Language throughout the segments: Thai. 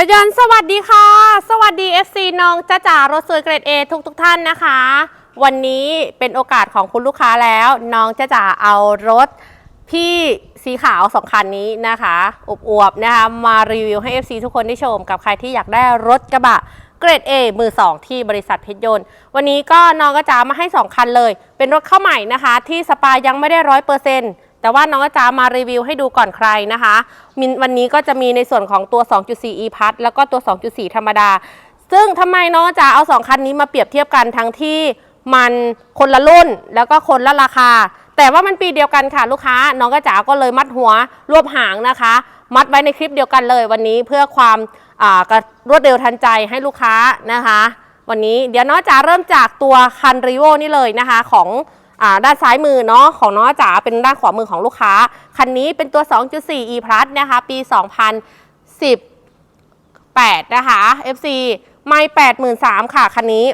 พยนสวัสดีค่ะ สวัสดี FC น้องจ้าจ๋ารถสวยเกรด A ทุกทุกท่านนะคะ วันนี้เป็นโอกาสของคุณลูกค้าแล้ว น้องจ้าจ๋าเอารถพี่สีขาวสองคันนี้นะคะอวบๆนะคะมารีวิวให้ FC ทุกคนได้ชม กับใครที่อยากได้รถกระบะเกรด A มือ 2 ที่บริษัทเพชรยนต์ วันนี้ก็น้องก็จะมาให้ 2 คันเลย เป็นรถเข้าใหม่นะคะ ที่สปายังไม่ได้ร้อยเปอร์เซ็นต์ แต่ว่าน้องก็จะมารีวิวให้ดูก่อนใครนะคะมินวันนี้ก็จะมีในส่วนของตัว 2.4 e p a s แล้วก็ตัว 2.4 ธรรมดา ซึ่งทำไมน้องจะเอา 2 คันนี้มาเปรียบเทียบกันทั้งที่มันคนละรุ่นแล้วก็คนละราคา แต่ว่ามันปีเดียวกันค่ะลูกค้า น้องกระจ๋าก็เลยมัดหัวรวบหางนะคะ มัดไว้ในคลิปเดียวกันเลยวันนี้เพื่อความอ่ารวดเร็วทันใจให้ลูกค้านะคะ วันนี้เดี๋ยวน้องจ๋าเริ่มจากตัวคันรีโวนี่เลยนะคะของ ด้านซ้ายมือเนาะของน้องจ๋าเป็นด้านขวามือของลูกค้า คันนี้เป็นตัว 2.4 e plus นะคะ ปี 2018 นะคะ FC ไม่83,000ค่ะ คันนี้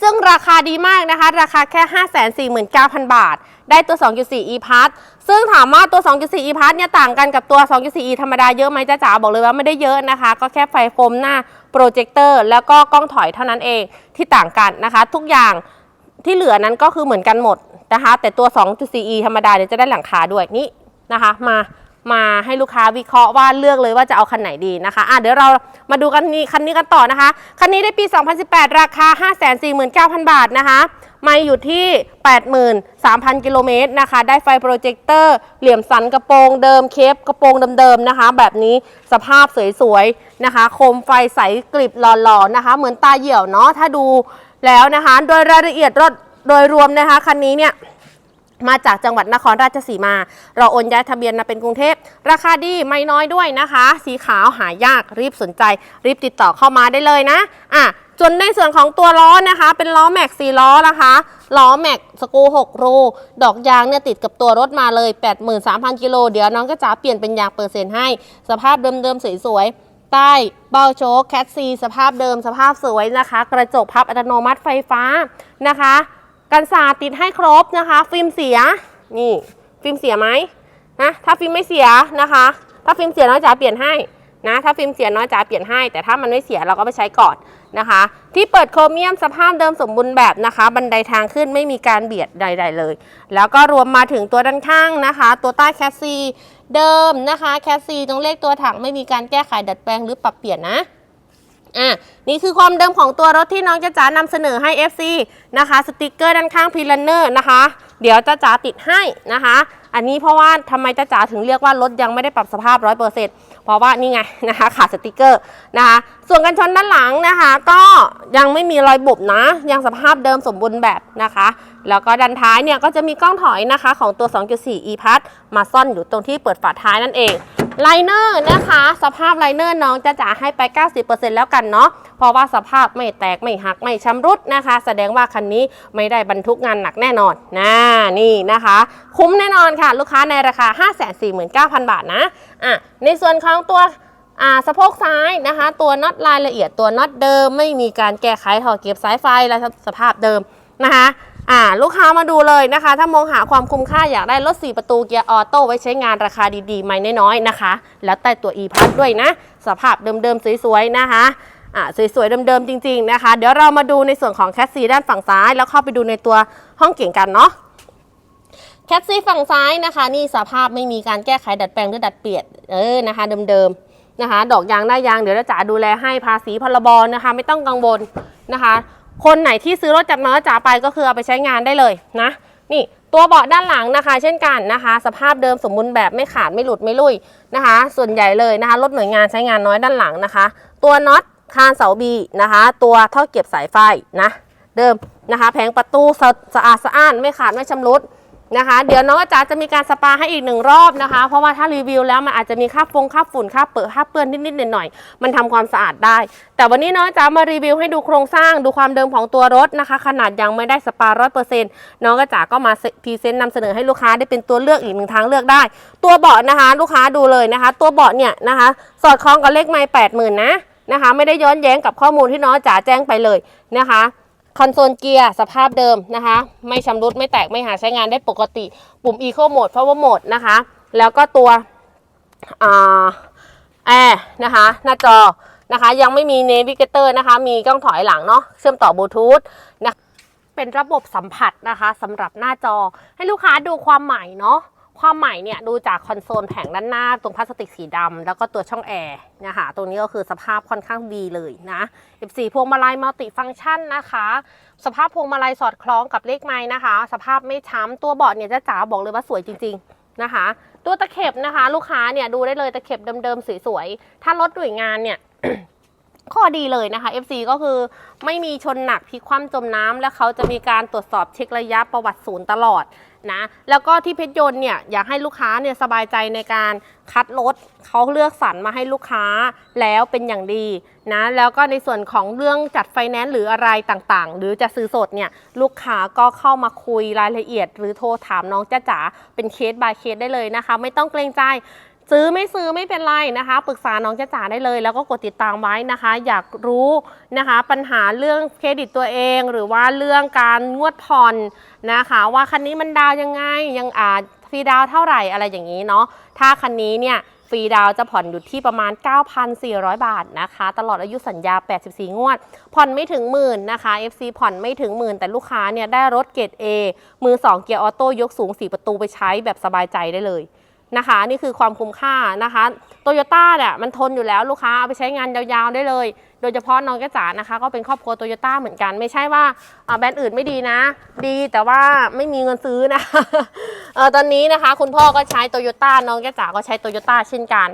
ซึ่งราคาดีมากนะคะ ราคาแค่ 549,000 บาท ได้ตัว 2.4 e plus ซึ่งถามว่าตัว 2.4 e plus เนี่ยต่างกันกับตัว 2.4 e ธรรมดาเยอะไหมจ้าจ๋าบอกเลยว่าไม่ได้เยอะนะคะ ก็แค่ไฟโฟมหน้าโปรเจคเตอร์แล้วก็กล้องถอยเท่านั้นเองที่ต่างกันนะคะ ทุกอย่าง ที่เหลือนั้นก็คือเหมือนกันหมดนะคะ แต่ตัว 2.4 e ธรรมดาเนี่ยจะได้หลังคาด้วยนี่นะคะ มามาให้ลูกค้าวิเคราะห์ว่าเลือกเลยว่าจะเอาคันไหนดีนะคะอะเดี๋ยวเรามาดูกันนี้คันนี้กันต่อนะคะ คันนี้ได้ปี 2018 ราคา 549,000 บาทนะคะ ไม่อยู่ที่ 83,000 กิโลเมตรนะคะ ได้ไฟโปรเจคเตอร์ เหลี่ยมสันกระโปรงเดิมเคปกระโปรงเดิมๆนะคะ แบบนี้สภาพสวยๆนะคะ โคมไฟใสกริบหล่อๆนะคะ เหมือนตาเหี่ยวเนาะถ้าดู แล้วนะคะโดยรายละเอียดรถโดยรวมนะคะคันนี้เนี่ยมาจากจังหวัดนครราชสีมา เราโอนย้ายทะเบียนมาเป็นกรุงเทพ ราคาดีไม่น้อยด้วยนะคะ สีขาวหายากรีบสนใจ รีบติดต่อเข้ามาได้เลยนะอะจนในส่วนของตัวล้อนะคะ เป็นล้อแม็ก4ล้อนะคะล้อแม็กสกู6รูดอกยางเนี่ยติดกับตัวรถมาเลย 83,000กิโลเดี๋ยวน้องก็จะเปลี่ยนเป็นยางเปอร์เซ็นต์ให้ สภาพเดิมๆสวยๆ ใต้เบาโชคแคทซีสภาพเดิมสภาพสวยนะคะ กระจกพับอัตโนมัติไฟฟ้านะคะ กันสาดติดให้ครบนะคะ ฟิล์มเสียนี่ฟิล์มเสียไหมนะถ้าฟิล์มไม่เสียนะคะ ถ้าฟิล์มเสียน้อยจ๋าเปลี่ยนให้นะถ้าฟิล์มเสียน้อยจ๋าเปลี่ยนให้ แต่ถ้ามันไม่เสียเราก็ไปใช้ก่อนนะคะ ที่เปิดโครเมียมสภาพเดิมสมบูรณ์แบบนะคะ บันไดทางขึ้นไม่มีการเบียดใด ๆ เลย แล้วก็รวมมาถึงตัวด้านข้างนะคะ ตัวใต้แคสซี เดิมนะคะแคสซีตรงเลขตัวถังไม่มีการแก้ไขดัดแปลงหรือปรับเปลี่ยนนะอะนี่คือความเดิมของตัวรถที่น้องจะจ๋านำเสนอให้ FC นะคะสติกเกอร์ด้านข้างพีลันเนอร์นะคะ เดี๋ยวจะจ๋าติดให้นะคะ อันนี้เพราะว่าทำไมจะจ๋าถึงเรียกว่ารถยังไม่ได้ปรับสภาพ 100%เพ ราะว่านี่ไงนะคะขาดสติกเกอร์นะคะส่วนกันชนด้านหลังนะคะ ก็ยังไม่มีรอยบุบนะ ยังสภาพเดิมสมบูรณ์แบบนะคะ แล้วก็ด้านท้ายเนี่ยก็จะมีกล้องถอยนะคะของตัว 2.4 e p a s มาซ่อนอยู่ตรงที่เปิดฝาท้ายนั่นเอง ไลเนอร์นะคะ สภาพไลเนอร์น้องจะจ่าให้ไป 90%แล้วกันเนาะเพราะว่าสภาพไม่แตกไม่หักไม่ชำรุดนะคะ แสดงว่าคันนี้ไม่ได้บรรทุกงานหนักแน่นอนนะนี่นะคะ คุ้มแน่นอนค่ะ ลูกค้าในราคา 549,000 บาทนะอะในส่วนของตัวอ่าสะโพกซ้ายนะคะ ตัวน็อตรายละเอียดตัวน็อตเดิม ไม่มีการแก้ไขถอดเก็บสายไฟและสภาพเดิมนะคะ ลูกค้ามาดูเลยนะคะ ถ้ามองหาความคุ้มค่าอยากได้รถ 4 ประตูเกียร์ออโต้ไว้ใช้งานราคาดีๆ ไม่น้อยๆนะคะ แล้วใต้ตัว e p a s ด้วยนะ สภาพเดิมๆ สวยๆ นะคะอ่าสวยๆ เดิมๆ จริงๆ นะคะ เดี๋ยวเรามาดูในส่วนของแคสซีด้านฝั่งซ้าย แล้วเข้าไปดูในตัวห้องเก่งกันเนาะแคทซี่ฝั่งซ้ายนะคะ นี่สภาพไม่มีการแก้ไขดัดแปลงหรือดัดเปลี่ยนเออนะคะเดิมๆนะคะ ดอกยางได้ยางเดี๋ยวเราจ๋าดูแลให้ภาษีพรบนะคะ ไม่ต้องกังวลนะคะ คนไหนที่ซื้อรถจากน้อยจ๋าไปก็คือเอาไปใช้งานได้เลยนะ นี่ตัวเบาะด้านหลังนะคะ เช่นกันนะคะ สภาพเดิมสมบูรณ์แบบไม่ขาดไม่หลุดไม่ลุยนะคะ ส่วนใหญ่เลยนะคะรถหน่วยงานใช้งานน้อยด้านหลังนะคะ ตัวน็อตคานเสาบีนะคะ ตัวท่อเก็บสายไฟนะ เดิมนะคะ แผงประตูสะอาดสะอ้านไม่ขาดไม่ชำรุด นะคะ เดี๋ยวน้องอาจารย์จะมีการสปาให้อีกหนึ่งรอบนะคะ เพราะว่าถ้ารีวิวแล้วมันอาจจะมีคราบฟงคราบฝุ่นคราบเปื้อนคราบเปื้อนนิดๆหน่อยๆมันทำความสะอาดได้ แต่วันนี้น้องอาจารย์มารีวิวให้ดูโครงสร้างดูความเดิมของตัวรถนะคะ ขนาดยังไม่ได้สปาร้อยเปอร์เซ็นต์น้องอาจารย์ก็มาพรีเซนต์นำเสนอให้ลูกค้าได้เป็นตัวเลือกอีกหนึ่งทางเลือกได้ ตัวเบาะนะคะ ลูกค้าดูเลยนะคะ ตัวเบาะเนี่ยนะคะ สอดคล้องกับเลขไม้แปดหมื่นนะนะคะ ไม่ได้ย้อนแย้งกับข้อมูลที่น้องจ๋าแจ้งไปเลยนะคะ คอนโซลเกียร์สภาพเดิมนะคะ ไม่ชำรุดไม่แตกไม่หาใช้งานได้ปกติ ปุ่ม Eco Mode Power Mode นะคะ แล้วก็ตัวอแอร์นะคะ หน้าจอนะคะ ยังไม่มีเนวิเกเตอร์นะคะ มีกล้องถอยหลังเนาะเชื่อมต่อบลูทูธนะเป็นระบบสัมผัสนะคะสำหรับหน้าจอให้ลูกค้าดูความใหม่เนาะ ความใหม่เนี่ยดูจากคอนโซลแผงด้านหน้าตรงพลาสติกสีดำแล้วก็ตัวช่องแอร์นะคะตรงนี้ก็คือสภาพค่อนข้างดีเลยนะ F4 พวงมาลัยมัลติฟังก์ชันนะคะ สภาพพวงมาลัยสอดคล้องกับเลขไม้นะคะ สภาพไม่ช้ำตัวเบาะเนี่ยจะจ๋าบอกเลยว่าสวยจริง ๆนะคะ ตัวตะเข็บนะคะ ลูกค้าเนี่ยดูได้เลยตะเข็บเดิมๆสวยๆถ้ารถหน่วยงานเนี่ย ข้อดีเลยนะคะ FC ก็คือไม่มีชนหนักพลิกคว่ำจมน้ำและเขาจะมีการตรวจสอบเช็คระยะประวัติศูนย์ตลอดนะแล้วก็ที่เพชรยนต์เนี่ยอยากให้ลูกค้าเนี่ยสบายใจในการคัดรถเขาเลือกสรรมาให้ลูกค้าแล้วเป็นอย่างดีนะแล้วก็ในส่วนของเรื่องจัดไฟแนนซ์หรืออะไรต่างๆ หรือจะซื้อสดเนี่ยลูกค้าก็เข้ามาคุยรายละเอียด หรือโทรถามน้องจ้าจ๋าเป็นเคส by เคสได้เลยนะคะ ไม่ต้องเกรงใจ ซื้อไม่ซื้อไม่เป็นไรนะคะ ปรึกษาน้องจ้าจ๋าได้เลย แล้วก็กดติดตามไว้นะคะ อยากรู้นะคะ ปัญหาเรื่องเครดิตตัวเอง หรือว่าเรื่องการงวดผ่อนนะคะ ว่าคันนี้มันดาวยังไงยังอาจฟรีดาวเท่าไหร่อะไรอย่างนี้เนาะถ้าคันนี้เนี่ยฟรีดาวจะผ่อนอยู่ที่ประมาณ 9,400 บาทนะคะ ตลอดอายุสัญญา 84 งวด ผ่อนไม่ถึงหมื่นนะคะ FC ผ่อนไม่ถึงหมื่นแต่ลูกค้าเนี่ยได้รถเกรด A มือ 2 เกียร์ออโต้ยกสูง 4 ประตูไปใช้แบบสบายใจได้เลย นะคะ นี่คือความคุ้มค่านะคะโตโยต้าเนี่ยมันทนอยู่แล้วลูกค้าเอาไปใช้งานยาวๆได้เลย โดยเฉพาะน้องแก้จ๋านะคะ ก็เป็นครอบครัวโตโยต้าเหมือนกัน ไม่ใช่ว่าแบรนด์อื่นไม่ดีนะ ดีแต่ว่าไม่มีเงินซื้อนะเออตอนนี้นะคะ คุณพ่อก็ใช้โตโยต้าน้องแก้จ๋าก็ใช้โตโยต้าเช่นกัน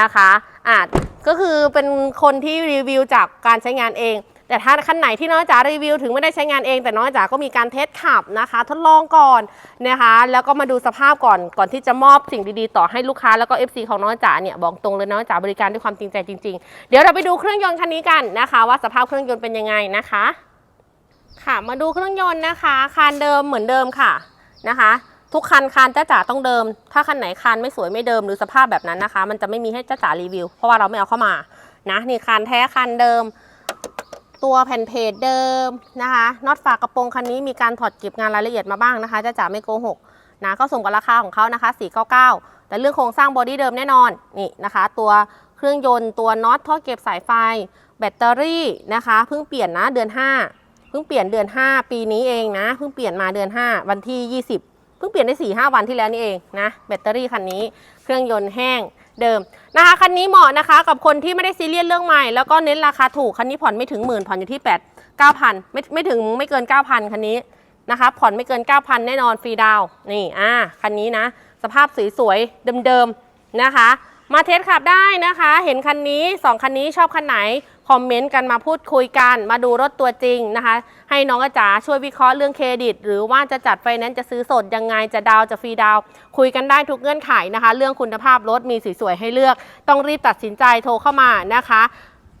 นะคะอะก็คือเป็นคนที่รีวิวจากการใช้งานเอง แต่ถ้าคันไหนที่น้องจ๋ารีวิวถึงไม่ได้ใช้งานเอง แต่น้องจ๋าก็มีการเทสขับนะคะ ทดลองก่อนนะคะ แล้วก็มาดูสภาพก่อนก่อนที่จะมอบสิ่งดีๆ ต่อให้ลูกค้าแล้วก็ FC ของน้องจ๋าเนี่ยบอกตรงเลยน้องจ๋าบริการด้วยความจริงใจจริง ๆ เดี๋ยวเราไปดูเครื่องยนต์คันนี้กันนะคะ ว่าสภาพเครื่องยนต์เป็นยังไงนะคะ ค่ะมาดูเครื่องยนต์นะคะคานเดิมเหมือนเดิมค่ะนะคะทุกคันคานจ้าจ๋าต้องเดิม ถ้าคันไหนคานไม่สวยไม่เดิมหรือสภาพแบบนั้นนะคะ มันจะไม่มีให้จ้าจ๋ารีวิว เพราะว่าเราไม่เอาเข้ามา นะ นี่คานแท้คานเดิม ตัวแผ่นเพจเดิมนะคะน็อตฝากระโปรงคันนี้มีการถอดเก็บงานรายละเอียดมาบ้างนะคะจ้าจ๋าไม่โกหกนะก็ส่งกับราคาของเขานะคะ 499 แต่เรื่องโครงสร้างบอดี้เดิมแน่นอนนี่นะคะ ตัวเครื่องยนต์ตัวน็อตท่อเก็บสายไฟ แบตเตอรี่นะคะเพิ่งเปลี่ยนนะเดือน 5 เพิ่งเปลี่ยนเดือน 5 ปีนี้เองนะเพิ่งเปลี่ยนมาเดือน 5 วันที่ 20 เพิ่งเปลี่ยนได้4ีหวันที่แล้วนี่เองนะแบตเตอรี่คันนี้ เครื่องยนต์แห้ง เดิมนะคะคันนี้เหมาะนะคะกับคนที่ไม่ได้ซีเรียสเรื่องใหม่แล้วก็เน้นราคาถูกคันนี้ผ่อนไม่ถึงหมื่นผ่อนอยู่ที่8 9,000ไม่ไม่ถึงไม่เกิน 9,000 คันนี้นะคะ ผ่อนไม่เกิน 9,000 แน่นอนฟรีดาวนี่อ่าคันนี้นะ สภาพสวยๆเดิมๆนะคะ มาเทสขับได้นะคะ เห็นคันนี้ 2 คันนี้ชอบคันไหน คอมเมนต์กันมาพูดคุยกัน มาดูรถตัวจริงนะคะ ให้น้องอาจ๋าช่วยวิเคราะห์เรื่องเครดิต หรือว่าจะจัดไฟแนนซ์จะซื้อสดยังไงจะดาวจะฟรีดาว คุยกันได้ทุกเงื่อนไขนะคะ เรื่องคุณภาพรถมีสวยๆให้เลือก ต้องรีบตัดสินใจโทรเข้ามานะคะ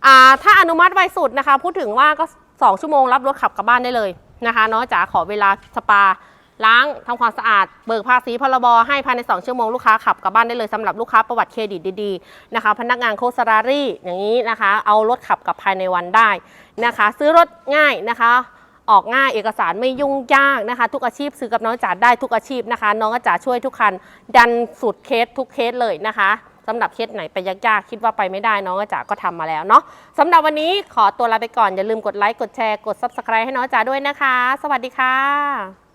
อ่าถ้าอนุมัติไวสุดนะคะ พูดถึงว่าก็ 2 ชั่วโมงรับรถขับกลับบ้านได้เลยนะคะน้องจ๋าขอเวลาสปา ล้างทำความสะอาด เบิกภาษีพรบให้ภายใน 2 ชั่วโมงลูกค้าขับกลับบ้านได้เลยสำหรับลูกค้าประวัติเครดิตดีๆนะคะ พนักงานโคสรารี่อย่างนี้นะคะ เอารถขับกลับภายในวันได้นะคะ ซื้อรถง่ายนะคะออกง่ายเอกสารไม่ยุ่งยากนะคะ ทุกอาชีพซื้อกับน้องจ๋าได้ทุกอาชีพนะคะ น้องจ๋าช่วยทุกคัน ดันสุดเคสทุกเคสเลยนะคะสำหรับเคสไหนไปยากๆคิดว่าไปไม่ได้น้องจ๋าก็ทำมาแล้วเนาะสำหรับวันนี้ขอตัวลาไปก่อนอย่าลืมกดไลค์กดแชร์กด subscribe ให้น้องจ๋าด้วยนะคะ สวัสดีค่ะ